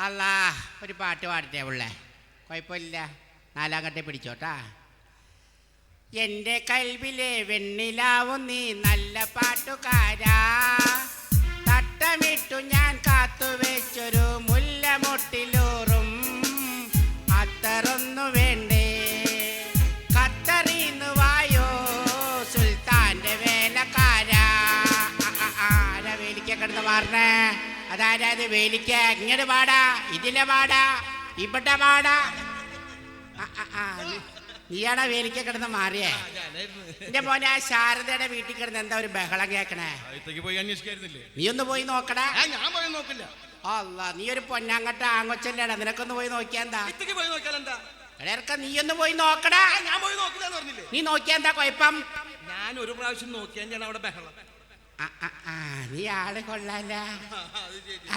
അല്ലാ ഒരു പാട്ട് പാടട്ടെ ഉള്ളേ കുഴപ്പമില്ല നാലാം കട്ടെ പിടിച്ചോട്ടാ എന്റെ കൽവിലെ വെണ്ണിലാവും നീ നല്ല പാട്ടുകാരാ തട്ടമിട്ടു ഞാൻ കാത്തുവെച്ചൊരു മുല്ലമൊട്ടിലൂറും അത്തറൊന്നു വേണ്ടേ കത്തറിന്ന് വായോ സുൽത്താന്റെ വേലക്കാരാ ആരാ വേലിക്ക കിടന്ന് മാറണേ അതാരാ അത് വേലിക്ക? ഇങ്ങനെ പാടാ ഇതിലെ പാടാ ഇവിടെ പാടാ ആ, ആ, ആ, നീ- നീയാണോ വേലിക്ക കിടന്ന് മാറിയേ? എന്റെ മോനെ ആ ശാരദയുടെ വീട്ടിൽ കിടന്ന് എന്താ ഒരു ബഹളം കേക്കണേ? നീ ഒന്ന് പോയി നോക്കടാ. ഞാൻ പോയി നോക്കില്ല. അല്ല നീ ഒരു പൊന്നാങ്കട്ട ആങ്ങൊച്ചല്ലേടാ നിനക്കൊന്ന് പോയി നോക്കിയാ എന്താ? പോയി നോക്കിയാൽ എന്താ? നീ ഒന്ന് പോയി നോക്കടാ. ഞാൻ പോയി നോക്കില്ല നീ നോക്കിയാ എന്താ കുഴപ്പം? ഞാൻ ഒരു പ്രാവശ്യം നോക്കിയാൽ ഞാൻ അവിടെ ബഹളം. നീ ആൾ കൊള്ളാല.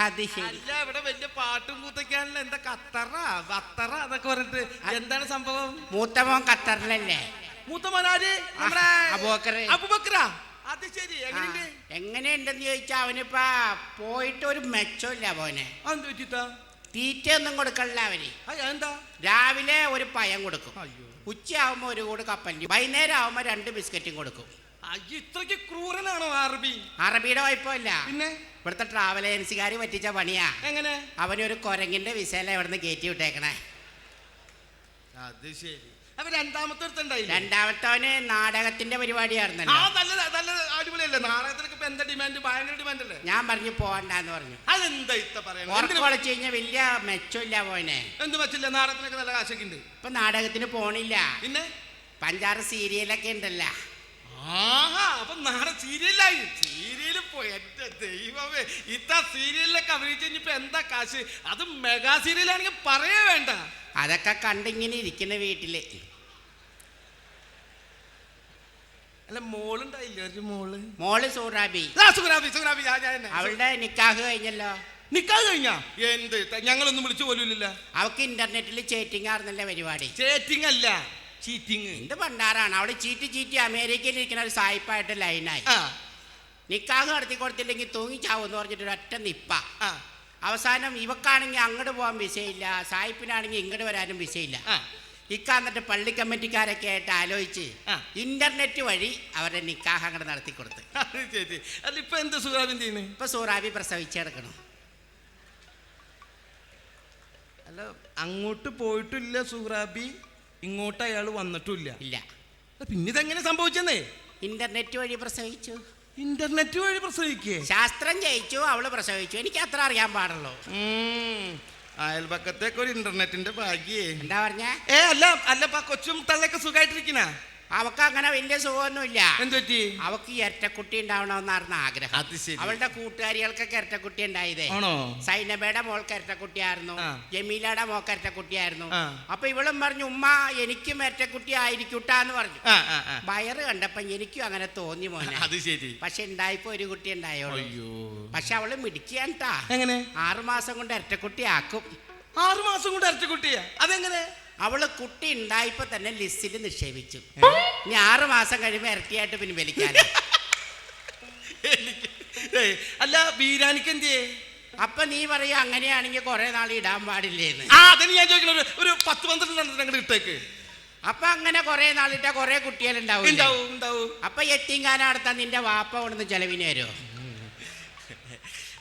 അത് ശരി. അല്ല ഇവിടെ വലിയ പാട്ടും കൂത്തൊക്കെയാണല്ലോ. എന്താ ഖത്തറ? ഖത്തറ എന്നൊക്കെ പറഞ്ഞിട്ട് എന്താണ് സംഭവം? മൂത്തമോൻ ഖത്തറിലല്ലേ? മൂത്ത മോനാര് നമ്മുടെ. അബൂബക്കറ? അത് ശരി. എങ്ങനെയുണ്ട്? എങ്ങനെയുണ്ടെന്ന് ചോദിച്ചാ അവനിപ്പാ പോയിട്ട് ഒരു മെച്ചമില്ല പോനെ തീറ്റ ഒന്നും കൊടുക്കണില്ല അവന്. എന്താ രാവിലെ ഒരു പയം കൊടുക്കും. ഉച്ചയാവുമ്പോ ഒരു കൂട് കപ്പലിന് വൈകുന്നേരം ആവുമ്പോ രണ്ട് ബിസ്ക്കറ്റും കൊടുക്കും. അയ്യോ ഇത്രയ്ക്ക് ക്രൂരനാണോ അറബി? അറബിയുടെ കുഴപ്പമില്ല. പിന്നെ? ഇവിടുത്തെ ട്രാവൽ ഏജൻസിക്കാർ പറ്റിച്ച പണിയാ. എങ്ങനെ? അവനൊരു കൊരങ്ങിന്റെ വിസയില ഇവിടുന്ന് കയറ്റി വിട്ടേക്കണേ. അത് ശരി. അപ്പൊ രണ്ടാമത്തെ രണ്ടാമത്തെ രണ്ടാമത്തവന് നാടകത്തിന്റെ ആ പരിപാടിയായിരുന്നല്ലോ നല്ല അടിപൊളിയല്ലേ? നാടകത്തിനൊക്കെ ഇപ്പൊ എന്താ ഡിമാൻഡ് ഭയങ്കര ഡിമാൻഡ് അല്ലേ? ഞാൻ പറഞ്ഞു പോകണ്ടെന്ന് പറഞ്ഞു. അതെന്താ ഇത്ത പറയുന്നത് കളിച്ചു കഴിഞ്ഞാൽ വലിയ മെച്ചമില്ല പോനെ എന്ത് മെച്ചില്ല നാടകത്തിനൊക്കെ നല്ല കാശൊക്കെ ഉണ്ട്. ഇപ്പൊ നാടകത്തിന് പോണില്ല. പിന്നെ? പഞ്ചാറ് സീരിയലൊക്കെ ഉണ്ടല്ലോ. ആഹാ അപ്പൊ നാളെ സീരിയലായി സീരിയൽ പോയി. എന്റെ ദൈവമേ ഇത്ത സീരിയലിലൊക്കെ അഭിനയിച്ച് കഴിഞ്ഞപ്പോ എന്താ കാശ്? അത് മെഗാ സീരിയലാണെങ്കിൽ പറയേ വേണ്ട. അതൊക്കെ കണ്ടിങ്ങനെ ഇരിക്കുന്ന വീട്ടിൽ. അല്ല മോളുണ്ടായില്ല? ഒരു മോൾ. മോൾ സൂറാബി. ആ, സുഗ്രാബി സുഗ്രാബി ഞാൻ ഞാൻ തന്നെ. അവളുടെ നിക്കാഹ് കഴിഞ്ഞല്ലോ. നിക്കാഹ് കഴിഞ്ഞാ? എന്ത്? ത- ഞങ്ങളൊന്നും വിളിച്ചു പോലുമില്ല അവക്ക് ഇന്റർനെറ്റിൽ ചേറ്റിംഗ് ആർന്നല്ലേ പരിപാടി? ചേറ്റിംഗ് അല്ല. ചീറ്റിംഗ് എന്ത് പണ്ടാറാണ് അവൾ ചീറ്റി ചീറ്റി അമേരിക്കയിൽ ഇരിക്കുന്ന ഒരു സായിപ്പായിട്ട് ലൈനായി. നിക്കാഹ് നടത്തി കൊടുത്തില്ലെങ്കിൽ തൂങ്ങിച്ചാവും എന്ന് പറഞ്ഞിട്ട് ഒരൊറ്റ നിപ്പ. ആ. അവസാനം ഇവക്കാണെങ്കിൽ അങ്ങോട്ട് പോകാൻ വിസയില്ല. സായിപ്പിനാണെങ്കിൽ ഇങ്ങോട്ട് വരാനും വിസയില്ല. ഇക്കാന്നിട്ട് ഇക്ക എന്നിട്ട് പള്ളി കമ്മിറ്റിക്കാരൊക്കെ ആയിട്ട് ആലോചിച്ച് ഇന്റർനെറ്റ് വഴി അവരുടെ നിക്കാഹ് അങ്ങോട്ട് നടത്തി കൊടുത്ത്. അതിപ്പോ എന്ത് സുറാബി ചെയ്യുന്നത് ഇപ്പൊ സൂറാബി പ്രസവിച്ചെടുക്കണം അല്ല അങ്ങോട്ട് പോയിട്ടില്ല സുഹ്രാബി ഇങ്ങോട്ട് അയാൾ വന്നിട്ടില്ല ഇല്ല. പിന്നെ ഇതെങ്ങനെ സംഭവിച്ചെന്നേ? ഇന്റർനെറ്റ് വഴി പ്രസവിച്ചു. ഇന്റർനെറ്റ് വഴി പ്രസവിക്കേ? ശാസ്ത്രം ജയിച്ചു അവൾ പ്രസവിച്ചു. എനിക്ക് അത്ര അറിയാൻ പാടുള്ളൂ. അയൽപക്കത്തേക്ക് ഒരു ഇന്റർനെറ്റിന്റെ ഭാഗ്യേ. എന്താ പറഞ്ഞ? ഏ അല്ല അല്ലപ്പാ കൊച്ചും തള്ളൊക്കെ സുഖമായിട്ടിരിക്കണ അവക്ക് അങ്ങനെ വലിയ സുഖമൊന്നുമില്ല. എന്തുപറ്റി അവക്ക് ഇരട്ടക്കുട്ടി ഉണ്ടാവണമെന്നായിരുന്നു ആഗ്രഹം. അത് ശരി. അവളുടെ കൂട്ടുകാരികൾക്കൊക്കെ ഇരട്ടക്കുട്ടി ഉണ്ടായതേ. ആണോ? സൈനബയുടെ മോൾക്ക് ഇരട്ടക്കുട്ടിയായിരുന്നു ജമീലയുടെ മോൾക്ക് ഇരട്ടക്കുട്ടിയായിരുന്നു. അപ്പൊ ഇവളും പറഞ്ഞു ഉമ്മ എനിക്കും ഇരട്ടക്കുട്ടി ആയിരിക്കൂട്ടാന്ന് പറഞ്ഞു. വയറ് കണ്ടപ്പോ എനിക്കും അങ്ങനെ തോന്നി മോനെ. അത് ശരി. പക്ഷെ ഉണ്ടായപ്പോ ഒരു കുട്ടി ഉണ്ടായോളൂ പക്ഷെ അവൾ മിടിക്കാൻ എങ്ങനെ? ആറുമാസം കൊണ്ട് ഇരട്ടക്കുട്ടി ആക്കും ആറുമാസം കൊണ്ട് ഇരട്ടക്കുട്ടിയാ കുട്ടിയാ അതെങ്ങനെ? അവൾ കുട്ടി ഉണ്ടായപ്പോ തന്നെ ലിസ്റ്റിൽ നിക്ഷേപിച്ചു. ഇനി ആറു മാസം കഴിയുമ്പോ ഇരട്ടിയായിട്ട് പിൻവലിക്കാൻ അല്ല ബീരാനിക്ക് എന്തേ അപ്പൊ നീ പറയും അങ്ങനെയാണെങ്കിൽ കുറെ നാൾ ഇടാൻ പാടില്ലേന്ന്. ആ അതിന് ഞാൻ ഒരു- പത്ത് പന്ത്രണ്ട് ഇട്ടേക്ക്. അപ്പൊ അങ്ങനെ കുറെ നാളിട്ട കുറെ കുട്ടികളുണ്ടാവും ഉണ്ടാവും ഉണ്ടാവും. അപ്പൊ എത്തിങ്കാനം നടത്താൻ നിന്റെ വാപ്പ കൊണ്ടുവന്ന് ചെലവിന് വരുമോ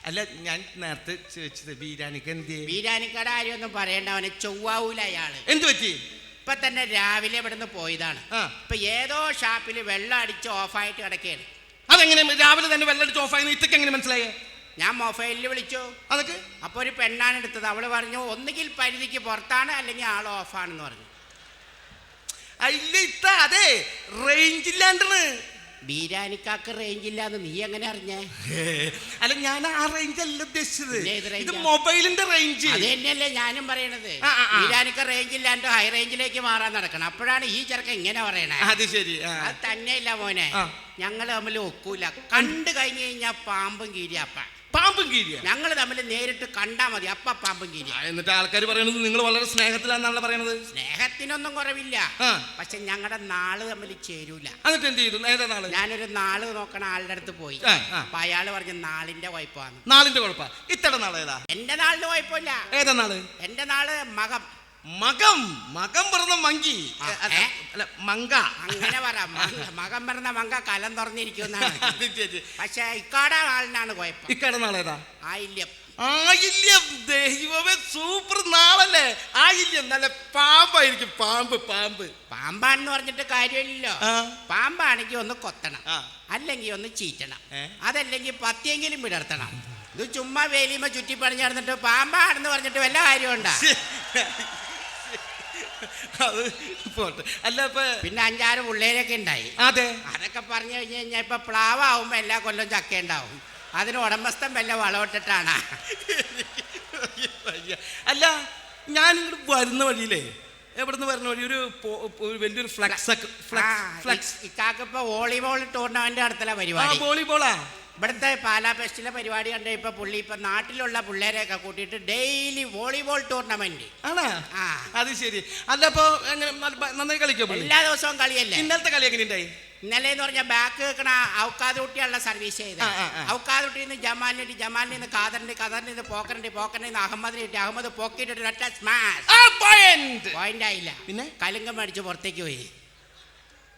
അല്ല ഞാൻ നേരത്തെ ചോദിച്ചത് ബീരാനിക്ക് എന്ത് വീരാനിക്കട ആരെയൊന്നും പറയണ്ട അവനെ ചൊവ്വാവൂല അയാൾ. എന്ത് പറ്റി? ഇപ്പൊ തന്നെ രാവിലെ ഇവിടുന്ന് പോയതാണ്. ആ. ഇപ്പൊ ഏതോ ഷാപ്പിൽ വെള്ളം അടിച്ച് ഓഫായിട്ട് കിടക്കുകയാണ് അതെങ്ങനെ? രാവിലെ തന്നെ വെള്ളടിച്ച് ഓഫായി. ഇതൊക്കെ എങ്ങനെ മനസ്സിലായേ? ഞാൻ മൊബൈലിൽ വിളിച്ചു. അതൊക്കെ? അപ്പൊ ഒരു പെണ്ണാണ് എടുത്തത്. അവൾ പറഞ്ഞു ഒന്നുകിൽ പരിധിക്ക് പുറത്താണ് അല്ലെങ്കിൽ ആൾ ഓഫാണെന്ന് പറഞ്ഞു. ഇത്ത അതെ റേഞ്ച് ഇല്ലാണ്ടാണ്. ബീരാനിക്കാക്ക് റേഞ്ച് ഇല്ലാന്ന് നീ എങ്ങനെ അറിഞ്ഞേ? അല്ല ഞാൻ ആ റേഞ്ച് അല്ല ഉദ്ദേശിച്ചത്. ഇത് മൊബൈലിന്റെ റേഞ്ച് അത് തന്നെയല്ലേ ഞാനും പറയണത്. ബീരാനിക്ക റേഞ്ച് ഇല്ലാണ്ട് ഹൈ റേഞ്ചിലേക്ക് മാറാൻ നടക്കണം. അപ്പോഴാണ് ഈ ചെറുക്കൻ ഇങ്ങനെ പറയണേ. അത് ശരി. അത് തന്നെയില്ല മോനെ. ഞങ്ങൾ തമ്മിൽ ഒക്കൂല. കണ്ടു കഴിഞ്ഞു കഴിഞ്ഞാൽ പാമ്പും കീരിയപ്പ. പാമ്പും കീരിയ. ഞങ്ങൾ തമ്മിൽ നേരിട്ട് കണ്ടാ മതി അപ്പ പാമ്പും കീരിയ. എന്നിട്ട് ആൾക്കാർ പറയുന്നത് നിങ്ങൾ വളരെ സ്നേഹത്തിലാന്നാണ് പറയണത്? സ്നേഹത്തിനൊന്നും കുറവില്ല. പക്ഷെ ഞങ്ങളുടെ നാൾ തമ്മിൽ ചേരൂല. എന്നിട്ട് എന്ത് ചെയ്തു? ഏതാ നാൾ? ഞാനൊരു നാൾ നോക്കണ ആളുടെ അടുത്ത് പോയി. അപ്പൊ അയാൾ പറഞ്ഞ നാളിന്റെ കുഴപ്പമാണ് നാളിന്റെ കുഴപ്പ. ഇത്തട നാളേതാ? എന്റെ നാളിന്റെ കുഴപ്പമില്ല. ഏതാ നാൾ? എന്റെ നാൾ മകം. മകം മകം പിറന്ന മങ്കി. അല്ല, മങ്ക. അങ്ങനെ പറ മക- പറഞ്ഞ മങ്ക കലം തുറന്നിരിക്കുന്നാണ് പക്ഷേ ഇക്കാട ആളിനാണ് കുഴപ്പം. ഇക്കാട നാളേതാ? ആയില്യം. ആയില്യം. ദൈവമേ സൂപ്പർ നാളല്ലേ? ആയില്യം. നല്ല പാമ്പായിരിക്കും. പാമ്പ് പാമ്പ്. പാമ്പാന്ന് പറഞ്ഞിട്ട് കാര്യമില്ലല്ലോ. പാമ്പാണെങ്കിൽ ഒന്ന് കൊത്തണം. അല്ലെങ്കിൽ ഒന്ന് ചീറ്റണം? അതല്ലെങ്കിൽ പത്തിയെങ്കിലും വിടർത്തണം. ഇത് ചുമ്മാ വേലിയുമ്പോ ചുറ്റി പണിഞ്ഞ് നടന്നിട്ട് പാമ്പാണെന്ന് പറഞ്ഞിട്ട് വല്ല കാര്യമുണ്ടാ? അത് പോട്ടെ. അല്ല ഇപ്പൊ പിന്നെ അഞ്ചാറ് പിള്ളേരൊക്കെ ഉണ്ടായി. അതെ. അതൊക്കെ പറഞ്ഞു കഴിഞ്ഞു കഴിഞ്ഞാൽ ഇപ്പൊ പ്ലാവാകുമ്പോ എല്ലാ കൊല്ലം ചക്ക ഉണ്ടാവും. അതിന് ഉടമസ്ഥൻ വല്ല വളമിട്ടിട്ടാണ്. അയ്യ. അല്ല ഞാൻ ഇങ്ങോട്ട് വരുന്ന വഴിയിലേ എവിടുന്ന് വരുന്ന വഴി? ഒരു വലിയൊരു ഫ്ലക്സ് ഫ്ലക്സ് ഫ്ലക്സ്. ഇക്കാക്ക് ഇപ്പൊ വോളിബോൾ ടൂർണമെന്റ് നടത്തല പരിപാടി. വോളിബോളാ? ഇവിടുത്തെ പാലാ ഫെസ്റ്റിലെ പരിപാടി കണ്ട ഇപ്പൊ പുള്ളി ഇപ്പൊ നാട്ടിലുള്ള പിള്ളേരെയൊക്കെ കൂട്ടിയിട്ട് ഡെയിലി വോളിബോൾ ടൂർണമെന്റ് ആണോ? ആ. അത് ശരി. അല്ല അപ്പൊ എങ്ങനെ നല്ല- നന്നായി കളിക്കോ എല്ലാ ദിവസവും കളിയല്ലേ? ഇന്നലത്തെ കളി എങ്ങനെ ഉണ്ടായി ഇന്നലെ എന്ന് പറഞ്ഞാൽ ബാക്ക് വെക്കണ ഔക്കാതുട്ടിയുള്ള സർവീസ് ചെയ്ത് ഔക്കാതുട്ടിയിൽ നിന്ന് ജമാലിനിട്ട് ജമാലിൽ നിന്ന് കാതറിന്റെ ഖാദറിൽ നിന്ന് പോക്കറിന്റെ പോക്കറിൽ നിന്ന് അഹമ്മദിനിട്ട് അഹമ്മദ് പോക്കിട്ട് പോയിന്റ് ആയില്ല. പിന്നെ? കലുങ്കം മേടിച്ച് പുറത്തേക്ക് പോയി.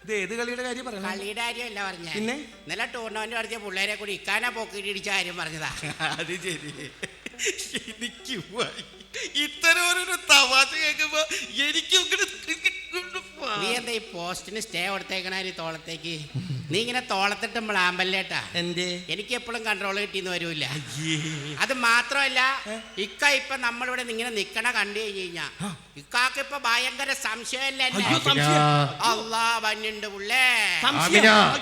ഇത് ഏത് കളിയുടെ കാര്യം പറഞ്ഞു കളിയുടെ കാര്യമല്ല പറഞ്ഞ. പിന്നെ? ഇന്നലെ ടൂർണമെന്റ് നടത്തിയ പിള്ളേരെ കൂടി ഇക്കാനാ പോക്കിട്ട് ഇടിച്ച കാര്യം പറഞ്ഞതാ. അത് ശരി. എനിക്ക്. ഇത്തരം ഒരു തമാശ കേൾക്കുമ്പോ എനിക്ക്. നീ എന്താ ഈ പോസ്റ്റിന് സ്റ്റേ കൊടുത്തേക്കണ ഈ തോളത്തേക്ക്? നീ ഇങ്ങനെ തോളത്തിട്ട് മ്ലാമ്പല്ലേട്ടാ എന്തേ? എനിക്ക് എപ്പോഴും കൺട്രോൾ കിട്ടിയെന്ന് വരൂല അത് മാത്രമല്ല ഇക്ക ഇപ്പൊ നമ്മളിവിടെ ഇങ്ങനെ നിക്കണ കണ്ടു കഴിഞ്ഞു കഴിഞ്ഞാ ഇക്കാക്ക് ഇപ്പൊ ഭയങ്കര സംശയമല്ലേ. അള്ളാ വന്നുണ്ട് പുള്ളേ.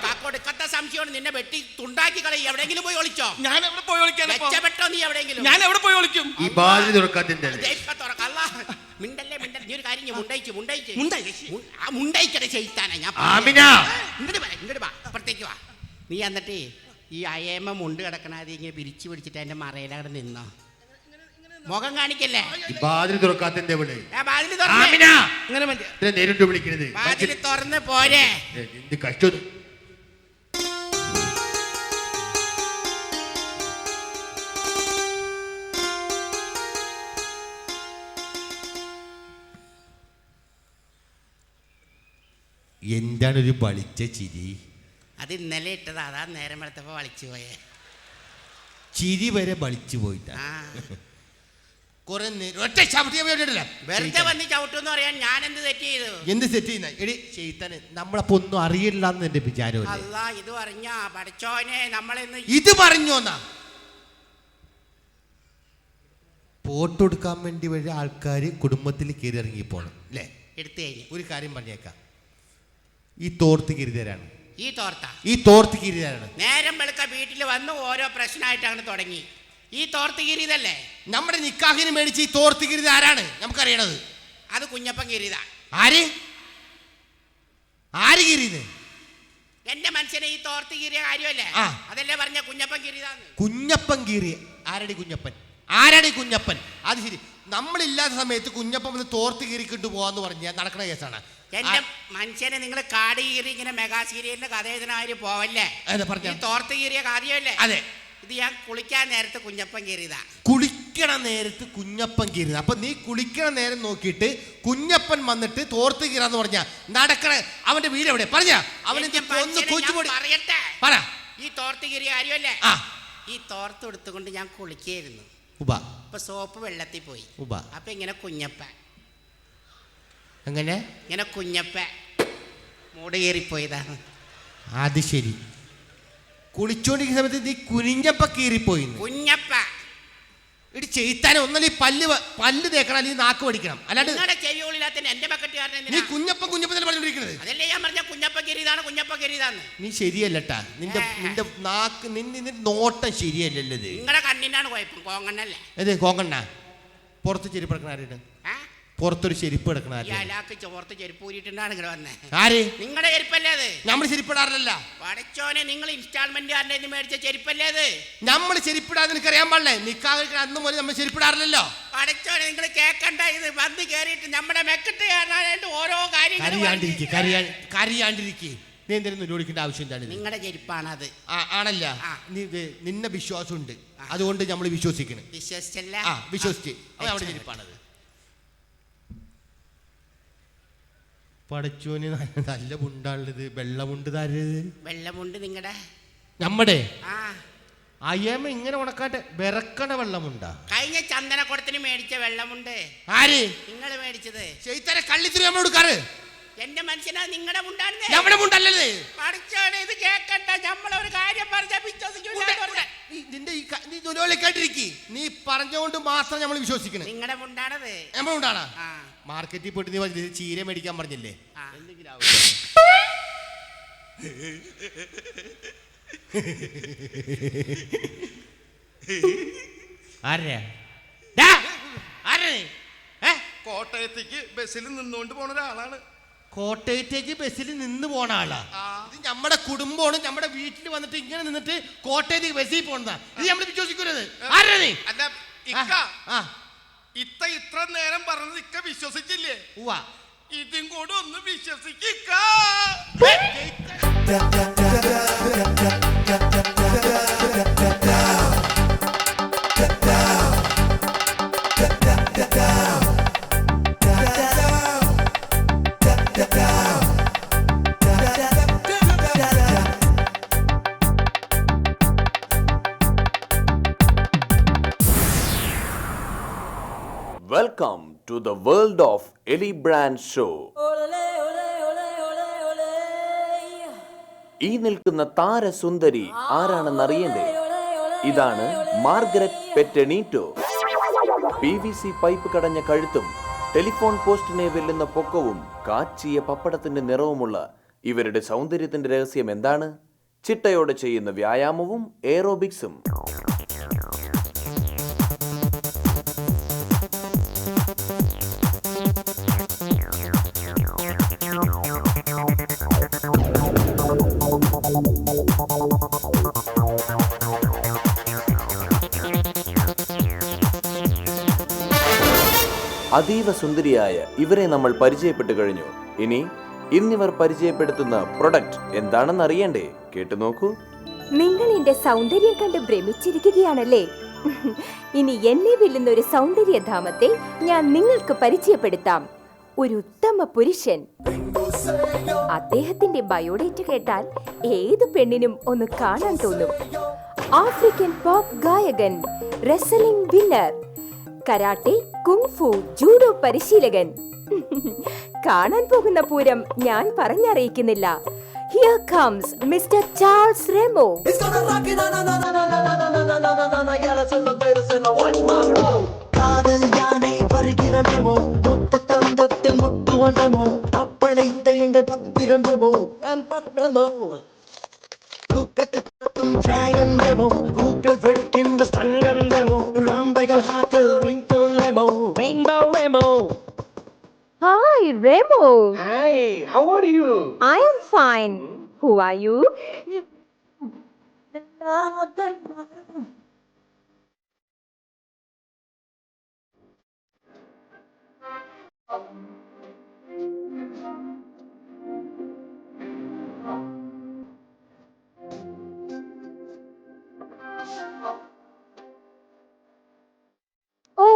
കാക്കൊടുക്കത്തെ സംശയമാണ്. നിന്നെ വെട്ടി തുണ്ടാക്കി കളി എവിടെയെങ്കിലും പോയി ഒളിച്ചോ? ഞാൻ എവിടെ പോയി ഒളിക്കാൻ രക്ഷപ്പെട്ടോ നീ എവിടെയെങ്കിലും? ഞാൻ എവിടെ പോയി ഒളിക്കും? ഈ ബാലി തുറക്കാത്തിന്റെ. മിണ്ടല്ലേ മിണ്ടൽ നീ ഒരു കാര്യം മുണ്ടയിച്ച് മുണ്ടയിച്ച്. മുണ്ടായി? മു- ആ മുണ്ടയിക്കടെ ചെയ്ത്താനാ ഞാൻ ആമിന. ഇങ്ങോട്ട് വാ ഇങ്ങോട്ട് വാ അപ്പുറത്തേക്ക് വാ. നീ എന്നിട്ട് ഈ അയേമ മുണ്ട് കിടക്കണാതി ഇങ്ങനെ പിരിച്ചു പിടിച്ചിട്ട് എന്റെ മറയിലവിടെ നിന്നോ. മുഖം കാണിക്കല്ലേ? വാതിൽ ബാധ്യത തുറക്കാത്തിന്റെ ഇവിടെ? ഇതിനെ നേരിട്ട് വിളിക്കണത് വാതിൽ തുറന്ന് പോരെ. എന്ത് കഷ്ടം എന്താണ് ഒരു വളിച്ച ചിരി? അത് ഇന്നലെ ഇട്ടത്. അതാ നേരം വെളുത്തപ്പോ വളിച്ചു പോയേ. ചിരി വരെ വളിച്ചു പോയിട്ടാ. കുറെ ഒറ്റ ചവിട്ടിയ പോയിട്ടില്ല. വെറുതെ. വന്ന് ചവിട്ടെന്ന് പറയാൻ ഞാൻ എന്ത് തെറ്റ് ചെയ്തു? എന്ത് സെറ്റ് ചെയ്യുന്ന? എടി ചെയ്താന് നമ്മളപ്പോ ഒന്നും അറിയില്ല എന്ന് എന്റെ വിചാരം അല്ല ഇത് പറഞ്ഞ പഠിച്ചോനെ നമ്മളിന്ന് ഇത് പറഞ്ഞോന്നാ? ഫോട്ടോ എടുക്കാൻ വേണ്ടി വഴി ആൾക്കാർ കുടുംബത്തിൽ കയറി ഇറങ്ങി പോണം അല്ലേ? എടുത്തു കഴിഞ്ഞു. ഒരു കാര്യം പറഞ്ഞേക്കാം. ഈ തോർത്ത് കിരിതരാണ് ഈ തോർത്ത? ഈ തോർത്ത് കിരിതരാണ് നേരം വെളുക്ക വീട്ടിൽ വന്ന് ഓരോ പ്രശ്നമായിട്ടാണ് തുടങ്ങി. ഈ തോർത്ത് കീറിയതല്ലേ നമ്മുടെ നിക്കാഹിന് മേടിച്ച് ഈ തോർത്ത് കിരിത ആരാണ്? നമുക്കറിയണത്. അത് കുഞ്ഞപ്പൻ കീറിയതാ ആര്? ആര് കിരിയത്? എന്റെ മനുഷ്യനെ ഈ തോർത്ത് കീറിയ കാര്യമല്ലേ. അതല്ലേ പറഞ്ഞ കുഞ്ഞപ്പൻ കീറിയതാന്ന് കുഞ്ഞപ്പൻ കീറി ആരടി കുഞ്ഞപ്പൻ? ആരടി കുഞ്ഞപ്പൻ? അത് ശരി. നമ്മളില്ലാത്ത സമയത്ത് കുഞ്ഞപ്പൻ വന്ന് തോർത്ത് കീറിക്കിട്ട് പോവാന്ന് പറഞ്ഞ നടക്കുന്ന കേസാണ്. എന്റെ മനുഷ്യനെ നിങ്ങൾ കാട് കീറി ഇങ്ങനെ മെഗാ സീരിയലിന്റെ കഥ എഴുതുന്നവര് പോവല്ലേ? തോർത്ത് കീറിയ കാര്യമല്ലേ അതെ. ഇത് ഞാൻ കുളിക്കാൻ നേരത്തെ കുഞ്ഞപ്പൻ കയറിയതാ. കുളിക്കണ നേരത്ത് കുഞ്ഞപ്പൻ കീറുന്നത് അപ്പൊ നീ കുളിക്കണ നേരം നോക്കിയിട്ട് കുഞ്ഞപ്പൻ വന്നിട്ട് തോർത്ത് കീറാന്ന് പറഞ്ഞ നടക്കണ. അവന്റെ വീട് എവിടെ? പറഞ്ഞ? എന്റെ മനുഷ്യനെ ഞാൻ കൊച്ചുപൊടി പറയട്ടെ. പറ. ഈ തോർത്ത് കീറിയ കാര്യമല്ലേ? ആ. ഈ തോർത്ത് എടുത്തുകൊണ്ട് ഞാൻ കുളിക്കായിരുന്നു ഉബ. അപ്പൊ സോപ്പ് വെള്ളത്തിൽ പോയി. ഉബ. അപ്പൊ ഇങ്ങനെ കുഞ്ഞപ്പ അങ്ങനെ ഇങ്ങനെ കുഞ്ഞപ്പ മൂട് കീറിപ്പോയതാണ്. അത് ശരി. കുളിച്ചോണ്ടിരിക്കുന്ന സമയത്ത് നീ കുനിഞ്ഞപ്പ കീറിപ്പോയി കുഞ്ഞപ്പ. ഇടി ചെയ്ത്താനെ ഒന്നല്ല ഈ പല്ല് പല്ല് തേക്കണം അല്ലെങ്കിൽ നാക്ക് പഠിക്കണം. അല്ലാണ്ട് നിങ്ങളുടെ ചെവികളില്ലാത്ത എന്റെ ബക്കറ്റ് കാരണം നീ കുഞ്ഞപ്പ തന്നെ പറഞ്ഞോണ്ടിരിക്കുന്നത് അതല്ലേ ഞാൻ പറഞ്ഞ? കുഞ്ഞപ്പ കീറിയതാണ് കുഞ്ഞപ്പ നീ ശരിയല്ലട്ടാ. നിന്റെ നിന്റെ നാക്ക് നിന്റെ നിന്റെ നോട്ടം ശരിയല്ലല്ലോ നിങ്ങളുടെ കണ്ണിനാണ് കുഴപ്പം കോങ്ങണ്ണല്ലേ? അതെ കോങ്ങണ്ണ? പുറത്ത് ചെരുപ്പറക്കണ ആരുടെ പുറത്തൊരു ചെരുപ്പ് കിടക്കണ ഈ അലാക്ക് ചോർത്ത് ചെരുപ്പ് ഊരിയിട്ടുണ്ടാണ് ഇങ്ങനെ വന്നേ. ആര്? നിങ്ങളുടെ ചെരുപ്പല്ലേ അത്? നമ്മൾ ചെരുപ്പിടാറില്ല പടച്ചോനെ നിങ്ങൾ നിന്ന് മേടിച്ച ചെരുപ്പല്ലേ അത്? നമ്മൾ ചെരുപ്പിടാതെ നിനക്കറിയാൻ പാടില്ലേ? നിക്കാതെ അന്ന് മുതൽ നമ്മൾ ചെരുപ്പിടാറില്ലല്ലോ. പടച്ചോനെ നിങ്ങൾ കേക്കണ്ട. ഇത് വന്ന് കയറിയിട്ട് നമ്മുടെ മെക്കിട്ട് കയറാനായിട്ട് ഓരോ കാര്യങ്ങൾ കരയാണ്ടിരിക്കുക കരയാ നീ എന്തിനും ചോദിക്കേണ്ട ആവശ്യം എന്താണ്? നിങ്ങളുടെ ചെരുപ്പാണത്. ആണല്ല. നിന്നെ വിശ്വാസമുണ്ട്. അതുകൊണ്ട് നമ്മൾ വിശ്വസിക്കണം. വിശ്വസിച്ചല്ല. ആ വിശ്വസിച്ച്. അവിടെ ചെരുപ്പാണത്. പടച്ചോന് നല്ല- മുണ്ടാണുള്ളത്. വെള്ളമുണ്ട് തരരുത്. വെള്ളമുണ്ട് നിങ്ങടെ? നമ്മടെ ആ. അയ്യമ്മ ഇങ്ങനെ ഉണക്കാട്ടെ. വിറക്കണ വെള്ളമുണ്ടാ. കഴിഞ്ഞ ചന്ദനക്കുടത്തിന് മേടിച്ച വെള്ളമുണ്ട്. ആര്? നിങ്ങൾ മേടിച്ചത്. ചെയ്തരെ കള്ളിത്തിരി നമ്മൾ കൊടുക്കാറ് എന്റെ മനുഷ്യനാ നിങ്ങളുടെ മുണ്ടാണ് നമ്മുടെ മുണ്ടല്ലേ പഠിച്ചോനെ ഇത് കേക്കണ്ട. നമ്മളൊരു കാര്യം പറഞ്ഞ വിശ്വസിക്കില്ല നിന്റെ ഈ നീ ദുരോലിക്കായിട്ടിരിക്കി നീ പറഞ്ഞുകൊണ്ട് മാത്രം നമ്മൾ വിശ്വസിക്കണേ നിങ്ങളുടെ മുണ്ടാണത് നമ്മൾ ഉണ്ടാണാ മാർക്കറ്റിൽ പോയിട്ട് നീ പറഞ്ഞില്ലേ, ചീര മേടിക്കാൻ പറഞ്ഞില്ലേ ആ. എന്തെങ്കിലും ആവട്ടെ. ആരെയാ? ഡാ, ആരെയാ നീ? ഏ? കോട്ടയത്തേക്ക് ബസ്സിൽ നിന്നുകൊണ്ട് പോണ ഒരാളാണ് കോട്ടയത്തേക്ക് ബസ്സിൽ നിന്ന് പോണ ആളാ ആ. ഇത് നമ്മുടെ കുടുംബമാണ് നമ്മുടെ വീട്ടിൽ വന്നിട്ട് ഇങ്ങനെ നിന്നിട്ട് കോട്ടയത്തിൽ വെസി പോണതാ. ഇത് നമ്മൾ വിശ്വസിക്കരുത് ആരാ നീ? അല്ല ഇക്ക. ആ. ഇത്ത ഇത്ര നേരം പറഞ്ഞത് ഇക്ക വിശ്വസിച്ചില്ലേ? ഉവാ ഇതും കൂടെ ഒന്ന് വിശ്വസിക്ക the world of Ellie Brand Show. ഈ നിൽക്കുന്ന താരസുന്ദരി ആരാണെന്നറിയണ്ടേ? ഇതാണ് Margaret പെറ്റണീറ്റോ P V C pipe കടഞ്ഞ കഴുത്തും ടെലിഫോൺ പോസ്റ്റിനെ വെല്ലുന്ന പൊക്കവും കാച്ചിയ പപ്പടത്തിന്റെ നിറവുമുള്ള ഇവരുടെ സൗന്ദര്യത്തിന്റെ രഹസ്യം എന്താണ്? ചിട്ടയോടെ ചെയ്യുന്ന വ്യായാമവും എയറോബിക്സും. അതീവ സുന്ദരിയായ ഇവരെ നമ്മൾ പരിചയപ്പെട്ടു കഴിഞ്ഞു. ഇനി ഇന്നിവർ പരിചയപ്പെടുത്തുന്ന പ്രൊഡക്റ്റ് എന്താണെന്ന് അറിയണ്ടേ? കേട്ടു നോക്കൂ. നിങ്ങൾ എന്റെ സൗന്ദര്യം കണ്ട് ഭ്രമിച്ചിരിക്കുകയാണല്ലേ? ഇനി എന്നെ വെല്ലുന്ന ഒരു സൗന്ദര്യധാമത്തെ ഞാൻ നിങ്ങൾക്ക് പരിചയപ്പെടുത്താം. ഒരു ഉത്തമ പുരുഷൻ. അദ്ദേഹത്തിന്റെ ബയോഡേറ്റ് കേട്ടാൽ ഏത് പെണ്ണിനും ഒന്ന് കാണാൻ തോന്നും. ആഫ്രിക്കൻ പോപ്പ് ഗായകൻ wrestling winner. Karate kung fu judo പരിശീലകൻ കാണാൻ പോകുന്ന പൂരം ഞാൻ പറഞ്ഞറിയിക്കുന്നില്ല here comes mister Charles Remo it, ഓ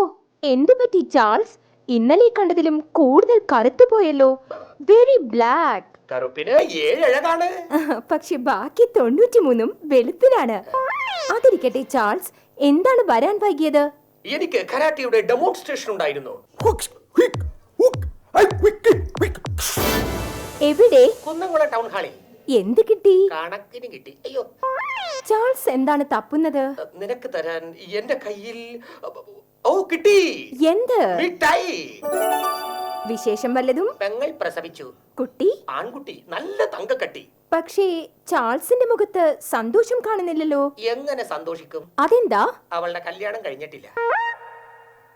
എന്തു പറ്റി ചാൾസ്? ഇന്നലെ കണ്ടതിലും കൂടുതൽ കറുത്തു പോയല്ലോ വെരി ബ്ലാക്ക് കറുപ്പിന് ഏഴാണ് പക്ഷെ ബാക്കി തൊണ്ണൂറ്റിമൂന്നും വെളുപ്പിലാണ് അതിരിക്കട്ടെ ചാൾസ് എന്താണ് വരാൻ വൈകിയത്? എനിക്ക് കരാട്ടിയുടെ ഡെമോൺസ്ട്രേഷൻ ഉണ്ടായിരുന്നു. എവിടെ? കുന്നംകുളം ടൗൺ ഹാളിൽ. എന്ത് കിട്ടി? കണക്കിന് കിട്ടി. അയ്യോ. ചാൾസ് എന്താണ് തപ്പുന്നത്? നിനക്ക് തരാൻ എന്റെ കയ്യിൽ ഓ കിട്ടി. എന്ത്? മിഠായി. വിശേഷം വല്ലതും? പെങ്ങൾ പ്രസവിച്ചു. കുട്ടി? ആൺകുട്ടി നല്ല തങ്കക്കട്ടി. പക്ഷേ ചാൾസിന്റെ മുഖത്ത് സന്തോഷം കാണുന്നില്ലല്ലോ. എങ്ങനെ സന്തോഷിക്കും? അതെന്താ? അവളുടെ കല്യാണം കഴിഞ്ഞിട്ടില്ല.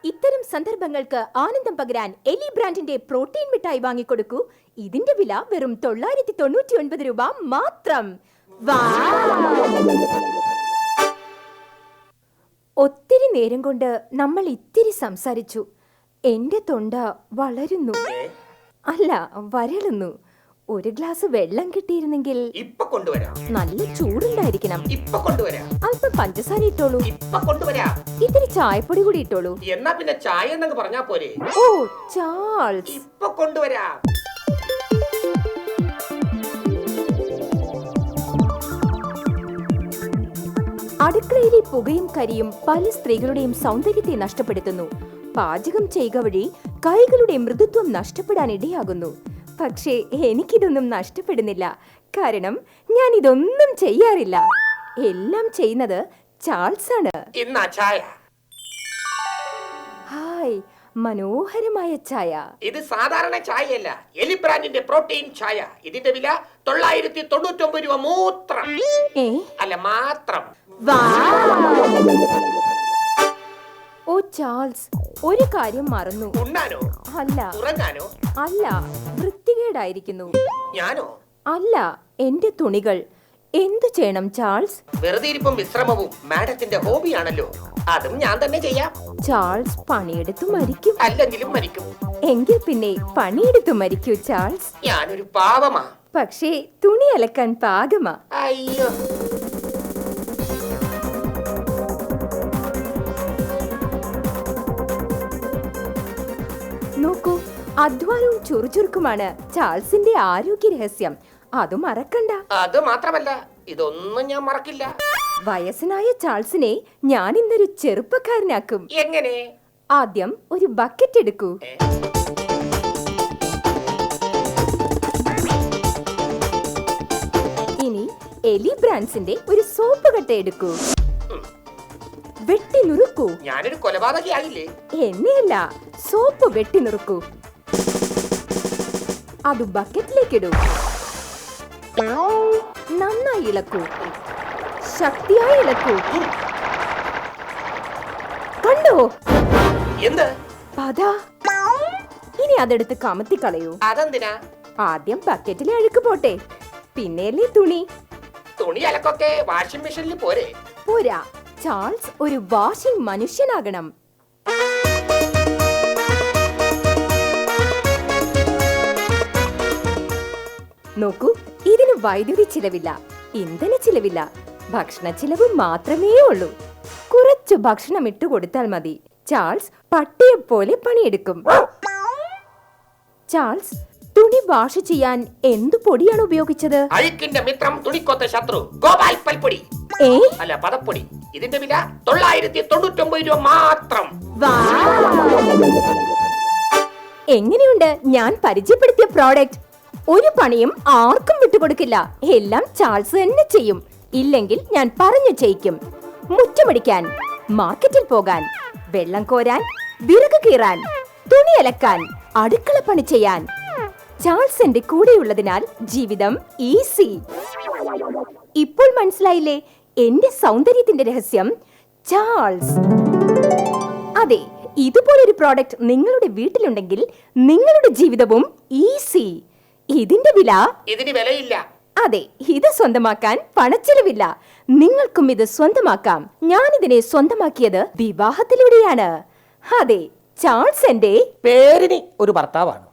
ഇത്തരം സന്ദർഭങ്ങൾക്ക് ആനന്ദം പകരാൻ എലി ബ്രാൻഡിന്റെ പ്രോട്ടീൻ മിഠായി വാങ്ങിക്കൊടുക്കൂ. ഇതിന്റെ വില വെറും തൊള്ളായിരത്തി തൊണ്ണൂറ്റി ഒൻപത് രൂപ മാത്രം! ഒത്തിരി നേരം കൊണ്ട് നമ്മൾ ഇത്തിരി സംസാരിച്ചു. എന്റെ തൊണ്ട വളരുന്നു. അല്ല വരളുന്നു. ഒരു ഗ്ലാസ് വെള്ളം കിട്ടിയിരുന്നെങ്കിൽ ഇപ്പൊ കൊണ്ടുവരാം. നല്ല ചൂടുണ്ടായിരിക്കണം. ഇപ്പൊ കൊണ്ടുവരാം. അല്പം പഞ്ചസാര ഇട്ടോളൂ. ഇപ്പൊ കൊണ്ടുവരാം. ഇത്തിരി ചായപ്പൊടി കൂടി ഇട്ടോളൂ. എന്നാ പിന്നെ ചായ എന്നങ്ങ് പറഞ്ഞാ പോരെ. ഓ ചാൾസ്. ഇപ്പൊ കൊണ്ടുവരാം. അടുക്കളയിലെ പുകയും കരിയും പല സ്ത്രീകളുടെയും സൗന്ദര്യത്തെ നഷ്ടപ്പെടുത്തുന്നു. പാചകം ചെയ്യുക വഴി കൈകളുടെ മൃദുത്വം നഷ്ടപ്പെടാൻ ഇടയാകുന്നു. പക്ഷേ എനിക്കിതൊന്നും നഷ്ടപ്പെടുന്നില്ല. കാരണം ഞാൻ ഇതൊന്നും ചെയ്യാറില്ല. എല്ലാം ചെയ്യുന്നത് ചാൾസ് ആണ് ഹായ് മനോഹരമായ ചായ. ഇത് സാധാരണ ചായയല്ല. എലി ബ്രാൻഡിന്റെ പ്രോട്ടീൻ ചായ. ഇതിന്റെ വില തൊള്ളായിരത്തി തൊണ്ണൂറ്റി ഒമ്പത് രൂപ മൂത്രം. ഏ? അല്ല മാത്രം. വൗ! ചാൾസ് ഒരു കാര്യം മറന്നു. അല്ല. അല്ല വൃത്തികേടായിരിക്കുന്നു. ഞാനോ? അല്ല എന്റെ തുണികൾ. എന്തു ചെയ്യണം ചാൾസ്? വെറുതെ ഇരിപ്പും വിശ്രമവും മാഡത്തിന്റെ ഹോബിയാണല്ലോ. അതും ഞാൻ തന്നെ ചെയ്യാം. ചാൾസ് പണിയെടുത്തു മരിക്കും. അല്ലെങ്കിലും മരിക്കും. എങ്കിൽ പിന്നെ പണിയെടുത്തു മരിക്കൂ ചാൾസ്. ഞാനൊരു പാവമാ. പക്ഷേ തുണി അലക്കാൻ പാകമാ. അയ്യോ. അധ്വാനവും ചുറുചുറുക്കുമാണ് ചാൾസിന്റെ ആരോഗ്യ രഹസ്യം. അത് മറക്കണ്ട. അത് മാത്രമല്ല ഇതൊന്നും ഞാൻ മറക്കില്ല. വയസ്സനായ ചാൾസിനെ ഞാൻ ഇന്നൊരു ചെറുപ്പക്കാരനാക്കും. എങ്ങനെ? ആദ്യം ഒരു ബക്കറ്റ് എടുക്കൂ. ഇനി എലി ബ്രാൻസിന്റെ ഒരു സോപ്പ് കട്ട എടുക്കൂ. വെട്ടി നുറുക്കൂ. ഞാനൊരു കൊലപാതകയായില്ലേ? എന്നെയല്ല സോപ്പ് വെട്ടി നുറുക്കൂ. അത് ബക്കറ്റിലേക്കിടൂ നന്നായി ഇളക്കൂ. ശക്തിയായി ഇളക്കൂ. കണ്ടോ? എന്ത്? പതാ. ഇനി അതെടുത്ത് കമത്തി കളയൂ. അതെന്തിനാ? ആദ്യം ബക്കറ്റിലെ അഴുക്ക് പോട്ടെ. പിന്നെയല്ലേ തുണി? തുണി അലക്കൊക്കെ വാഷിംഗ് മെഷീനിൽ പോരെ. പോരാ. ചാൾസ് ഒരു വാഷിംഗ് മനുഷ്യനാകണം. നോക്കൂ ഇതിന് വൈദ്യുതി ചിലവില്ല ഇന്ധന ചിലവില്ല. ഭക്ഷണ ചിലവ് മാത്രമേ ഉള്ളൂ. കുറച്ചു ഭക്ഷണം ഇട്ടു കൊടുത്താൽ മതി. ചാൾസ് പട്ടിയെ പോലെ പണിയെടുക്കും. ചാൾസ് തുണി വാഷ് ചെയ്യാൻ എന്തു പൊടിയാണ് ഉപയോഗിച്ചത്? അഴുക്കിന്റെ മിത്രം തുണിക്കൊത്ത ശത്രു ഗോപാൽ പൽപ്പൊടി. ഏ? അല്ല പദപ്പൊടി. ഇതിന്റെ വില തൊള്ളായിരത്തി തൊണ്ണൂറ്റി ഒമ്പത് രൂപ മാത്രം. എങ്ങനെയുണ്ട്? ഞാൻ പരിചയപ്പെടുത്തിയ പ്രോഡക്റ്റ് ഒരു പണിയും ആർക്കും വിട്ടുകൊടുക്കില്ല. എല്ലാം ചാൾസ് തന്നെ ചെയ്യും. ഇല്ലെങ്കിൽ ഞാൻ പറഞ്ഞു ചെയ്യിക്കും മുറ്റമടിക്കാൻ മാർക്കറ്റിൽ പോകാൻ വെള്ളം കോരാൻ വിറക് കീറാൻ തുണി അലക്കാൻ അടുക്കള പണി ചെയ്യാൻ. ചാൾസ് എന്റെ കൂടെയുള്ളതിനാൽ ജീവിതം ഈസി. ഇപ്പോൾ മനസ്സിലായില്ലേ? എന്റെ സൗന്ദര്യത്തിന്റെ രഹസ്യം ചാൾസ്. അതെ ഇതുപോലൊരു പ്രോഡക്റ്റ് നിങ്ങളുടെ വീട്ടിലുണ്ടെങ്കിൽ നിങ്ങളുടെ ജീവിതവും ഈസി. ഇതിന്റെ വില? ഇതിന് വിലയില്ല. അതെ ഇത് സ്വന്തമാക്കാൻ പണച്ചെലവില്ല. നിങ്ങൾക്കും ഇത് സ്വന്തമാക്കാം. ഞാൻ ഇതിനെ സ്വന്തമാക്കിയത് വിവാഹത്തിലൂടെയാണ്. അതെ ചാൾസ് എന്റെ പേരിന് ഒരു ഭർത്താവാണ്.